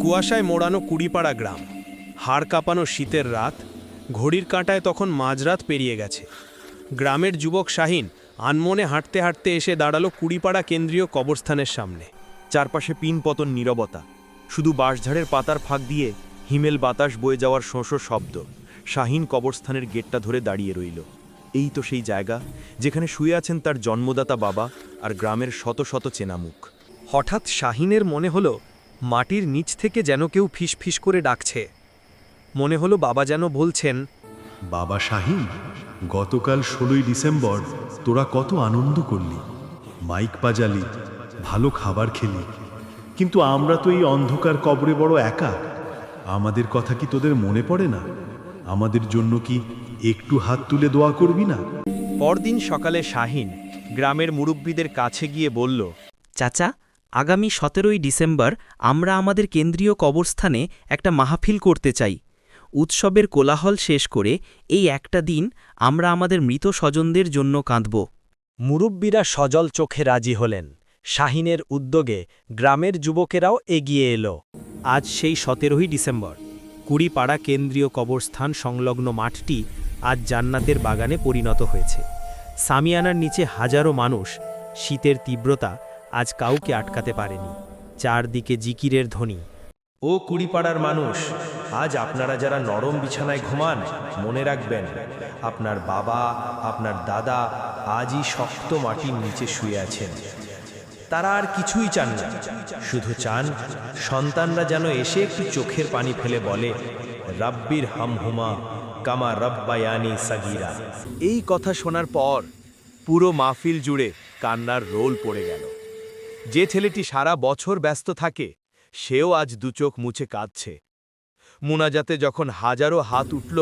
কুয়াশায় মোড়ানো কুড়িপাড়া গ্রাম। হাড় কাঁপানো শীতের রাত, ঘড়ির কাঁটায় তখন মাঝরাত পেরিয়ে গেছে। গ্রামের যুবক শাহিন আনমনে হাঁটতে হাঁটতে এসে দাঁড়াল কুড়িপাড়া কেন্দ্রীয় কবরস্থানের সামনে। চারপাশে পিন পতন নীরবতা। শুধু বাঁশঝাড়ের পাতার ফাঁক দিয়ে হিমেল বাতাস বয়ে যাওয়ার শোঁশো শব্দ। শাহিন কবরস্থানের গেটটা ধরে দাঁড়িয়ে রইল। এই তো সেই জায়গা, যেখানে শুয়ে আছেন তার জন্মদাতা বাবা আর গ্রামের শত শত চেনা মুখ হঠাৎ শাহিনের মনে হলো মাটির নিচ থেকে যেন কেউ ফিসফিস করে ডাকছে। মনে হলো বাবা যেন বলছেন বাবা শাহিন গতকাল ষোলোই ডিসেম্বর তোরা কত আনন্দ করলি। মাইক বাজালি ভালো খাবার খেলি। কিন্তু আমরা তো এই অন্ধকার কবরে বড় একা। আমাদের কথা কি তোদের মনে পড়ে না? আমাদের জন্য কি একটু হাত তুলে দোয়া করবি না? পরদিন সকালে শাহিন গ্রামের মুরব্বীদের কাছে গিয়ে বলল চাচা আগামী সতেরোই ডিসেম্বর আমরা আমাদের কেন্দ্রীয় কবরস্থানে একটা মাহফিল করতে চাই। উৎসবের কোলাহল শেষ করে এই একটা দিন আমরা আমাদের মৃত স্বজনদের জন্য কাঁদব। মুরব্বীরা সজল চোখে রাজি হলেন। শাহিনের উদ্যোগে গ্রামের যুবকেরাও এগিয়ে এলো। আজ সেই সতেরোই ডিসেম্বর। কুড়িপাড়া কেন্দ্রীয় কবরস্থান সংলগ্ন মাঠটি আজ জান্নাতের বাগানে পরিণত হয়েছে। সামিয়ানার নিচে হাজারো মানুষ শীতের তীব্রতা আজ কাউকে আটকাতে পারেনি। চারদিকে জিকিরের ধ্বনি। ও কুড়িপাড়ার মানুষ, আজ আপনারা যারা নরম বিছানায় ঘুমান, মনে রাখবেন, আপনার বাবা, আপনার দাদা আজই শক্ত মাটির নিচে শুয়ে আছেন। তারা আর কিছুই চান না। শুধু চান, সন্তানরা যেন এসে একটু চোখের পানি ফেলে বলে, রাব্বির হামহুমা কামা রব্বায়ানি সাগিরা। এই কথা শোনার পর পুরো মাহফিল জুড়ে কান্নার রোল পড়ে গেল। যে ছেলেটি সারা বছর ব্যস্ত থাকে, সেও আজ দুচোখ মুছে কাঁদছে। মুনাজাতে যখন হাজারো হাত উঠল,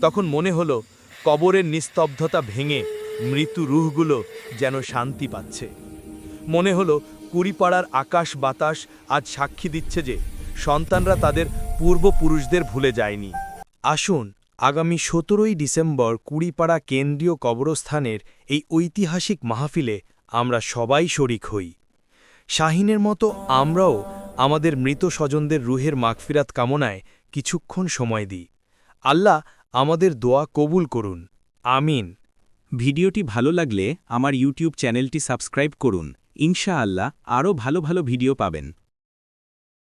তখন মনে হলো কবরের নিস্তব্ধতা ভেঙে মৃত্যু রুহগুলো যেন শান্তি পাচ্ছে। মনে হলো কুড়িপাড়ার আকাশ বাতাস আজ সাক্ষী দিচ্ছে যে সন্তানরা তাদের পূর্বপুরুষদের ভুলে যায়নি। আসুন, আগামী সতেরোই ডিসেম্বর কুড়িপাড়া কেন্দ্রীয় কবরস্থানের এই ঐতিহাসিক মাহফিলে আমরা সবাই শরিক হই। শাহিনের মতো আমরাও আমাদের মৃত স্বজনদের রুহের মাগফিরাত কামনায় কিছুক্ষণ সময় দিই। আল্লাহ আমাদের দোয়া কবুল করুন। আমিন। ভিডিওটি ভালো লাগলে আমার ইউটিউব চ্যানেলটি সাবস্ক্রাইব করুন। ইনশা আল্লাহ আরও ভালো ভালো ভিডিও পাবেন।